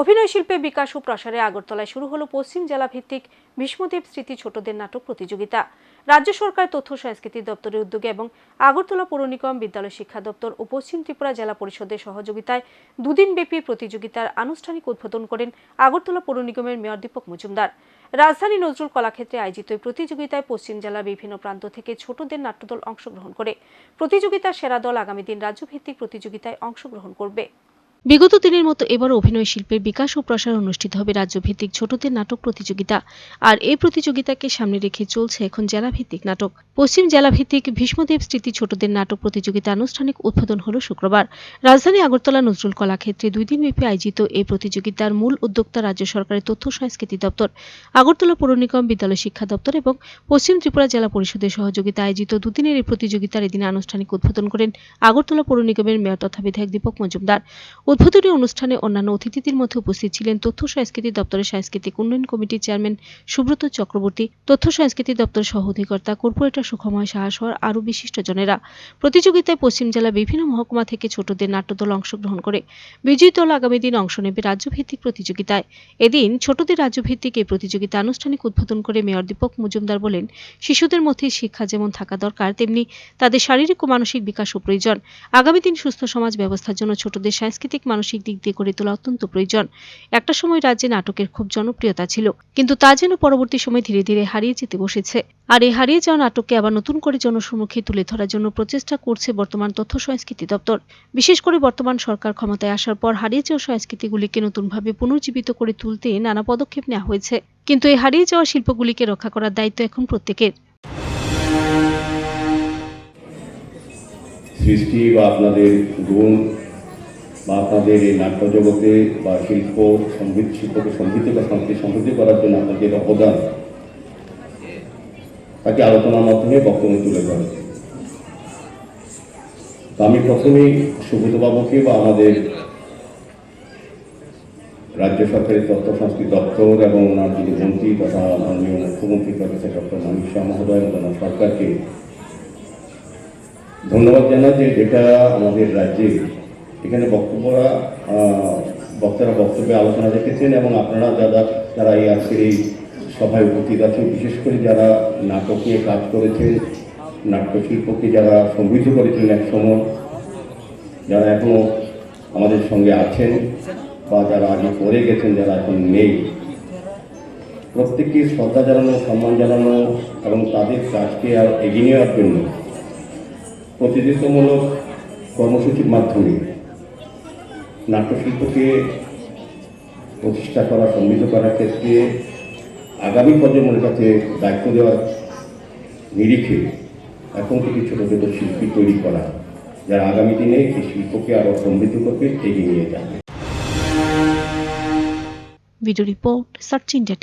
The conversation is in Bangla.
অভিনয় শিল্পে বিকাশ ও প্রসারে আগরতলায় শুরু হলো পশ্চিম জেলা ভিত্তিক ভীষ্মদেব স্মৃতি ছোটদের নাটক প্রতিযোগিতা। রাজ্য সরকার তথ্য সংস্কৃতি দপ্তরের উদ্যোগে এবং আগরতলা পৌর নিগম বিদ্যালয় শিক্ষা দপ্তর ও পশ্চিম ত্রিপুরা জেলা পরিষদের সহযোগিতায় দুদিনব্যাপী প্রতিযোগিতার আনুষ্ঠানিক উদ্বোধন করেন আগরতলা পৌর নিগমের মেয়র দীপক মজুমদার। রাজধানী নজরুল কলাক্ষেত্রে আয়োজিত এই প্রতিযোগিতায় পশ্চিম জেলার বিভিন্ন প্রান্ত থেকে ছোটদের নাট্যদল অংশগ্রহণ করে। প্রতিযোগিতার সেরা দল আগামী দিন রাজ্যভিত্তিক প্রতিযোগিতায় অংশগ্রহণ করবে। বিগত দিনের মতো এবার অভিনয় শিল্পের বিকাশ ও প্রসার অনুষ্ঠিত হবে রাজ্যভিত্তিক ছোটদের নাটক প্রতিযোগিতা। আর এই প্রতিযোগিতাকে সামনে রেখে চলছে এখন জেলাভিত্তিক নাটক। পশ্চিম জেলাভিত্তিক ভীষ্মদেব স্মৃতি ছোটদের নাটক প্রতিযোগিতা আনুষ্ঠানিক উদ্বোধন হলো শুক্রবার। রাজধানী আগরতলা নজরুল কলাক্ষেত্রে দুই দিনব্যাপী আয়োজিত এই প্রতিযোগিতার মূল উদ্যোক্তা রাজ্য সরকারের তথ্য সংস্কৃতি দপ্তর, আগরতলা পৌর নিগম বিদ্যালয় শিক্ষা দপ্তর এবং পশ্চিম ত্রিপুরা জেলা পরিষদের সহযোগিতা আয়োজিত দুদিনের এই প্রতিযোগিতার এদিন আনুষ্ঠানিক উদ্বোধন করেন আগরতলা পৌর নিগমের মেয়র তথা বিধায়ক দীপক মজুমদার। উদ্বোধনী অনুষ্ঠানে অন্যান্য অতিথিদের মধ্যে উপস্থিত ছিলেন তথ্য সংস্কৃতি দপ্তরের সাংস্কৃতিক উন্নয়ন কমিটির চেয়ারম্যান সুব্রত চক্রবর্তী, তথ্য সংস্কৃতি দপ্তর সহ অধিকর্তা কর্পোরেটর সুখময় সাহা সহ আরও বিশিষ্টজনেরা। প্রতিযোগিতায় পশ্চিম জেলা বিভিন্ন মহকুমা থেকে ছোটদের নাট্যদল অংশগ্রহণ করে বিজয়ী দল আগামী দিন অংশ নেবে রাজ্যভিত্তিক প্রতিযোগিতায়। এদিন ছোটদের রাজ্যভিত্তিক এই প্রতিযোগিতা আনুষ্ঠানিক উদ্বোধন করে মেয়র দীপক মজুমদার বলেন, শিশুদের মধ্যে শিক্ষা যেমন থাকা দরকার, তেমনি তাদের শারীরিক ও মানসিক বিকাশও প্রয়োজন। আগামী দিন সুস্থ সমাজ ব্যবস্থার জন্য ছোটদের সাংস্কৃতিক মানসিক দিক দিয়ে গড়ে তোলা অত্যন্ত প্রয়োজন। একটা সময় রাজ্যে নাটকের খুব জনপ্রিয়তা ছিল, কিন্তু তা যেন পরবর্তী সময় ধীরে ধীরে হারিয়ে যেতে বসেছে। আর এই হারিয়ে যাওয়া নাটককে আবার নতুন করে জনসম্মুখে তুলে ধরার জন্য প্রচেষ্টা করছে বর্তমান তথ্য সংস্কৃতি দপ্তর। বিশেষ করে বর্তমান সরকার ক্ষমতায় আসার পর হারিয়ে যাওয়া সংস্কৃতিগুলিকে নতুনভাবে পুনর্জীবিত করে তুলতে নানা পদক্ষেপ নেওয়া হয়েছে। কিন্তু এই হারিয়ে যাওয়া শিল্পগুলিকে রক্ষা করার দায়িত্ব এখন প্রত্যেকের। সৃষ্টি বা আপনাদের গুণ বা আপনাদের এই নাট্য জগতে বা শিল্প সমৃদ্ধ শিল্পকে সমৃদ্ধ বা সংস্কৃতি সমৃদ্ধি করার জন্য আপনাদের অবদান তাকে আলোচনার মাধ্যমে বক্তব্য তুলে ধরে। আমি প্রথমেই সুব্রতবাবুকে বা আমাদের রাজ্য সরকারের তথ্য সংস্কৃতি দপ্তর এবং ওনার যিনি মন্ত্রী তথা মাননীয় মুখ্যমন্ত্রী প্রফেসর ডক্টর মানিক শাহ মহোদয় এবং সরকারকে ধন্যবাদ জানাই যে এটা আমাদের রাজ্যে এখানে বক্তব্যরা বক্তারা বক্তব্যে আলোচনা রেখেছেন এবং আপনারা যারা যারা এই আজকের এই সভায় উপস্থিত আছেন, বিশেষ করে যারা নাটক নিয়ে কাজ করেছেন, নাট্যশিল্পকে যারা সমৃদ্ধ করেছেন এক সময়, যারা এখনও আমাদের সঙ্গে আছেন বা যারা আগে করে গেছেন, যারা এখন নেই, প্রত্যেককে শ্রদ্ধা জানানো, সম্মান জানানো এবং তাদের কাজকে আর এগিয়ে নেওয়ার জন্য প্রতিযোগিতামূলক কর্মসূচির মাধ্যমে নাট্যশিল্পকে প্রতিষ্ঠা করা, সমৃদ্ধ করার ক্ষেত্রে আগামী প্রজন্মের কাছে দায়িত্ব দেওয়ার নিরিখে এখন থেকে ছোটো ছোটো শিল্পী তৈরি করা, যারা আগামী দিনে এই শিল্পকে আরও সমৃদ্ধ করবে এগিয়ে নিয়ে যাবে। Video report search India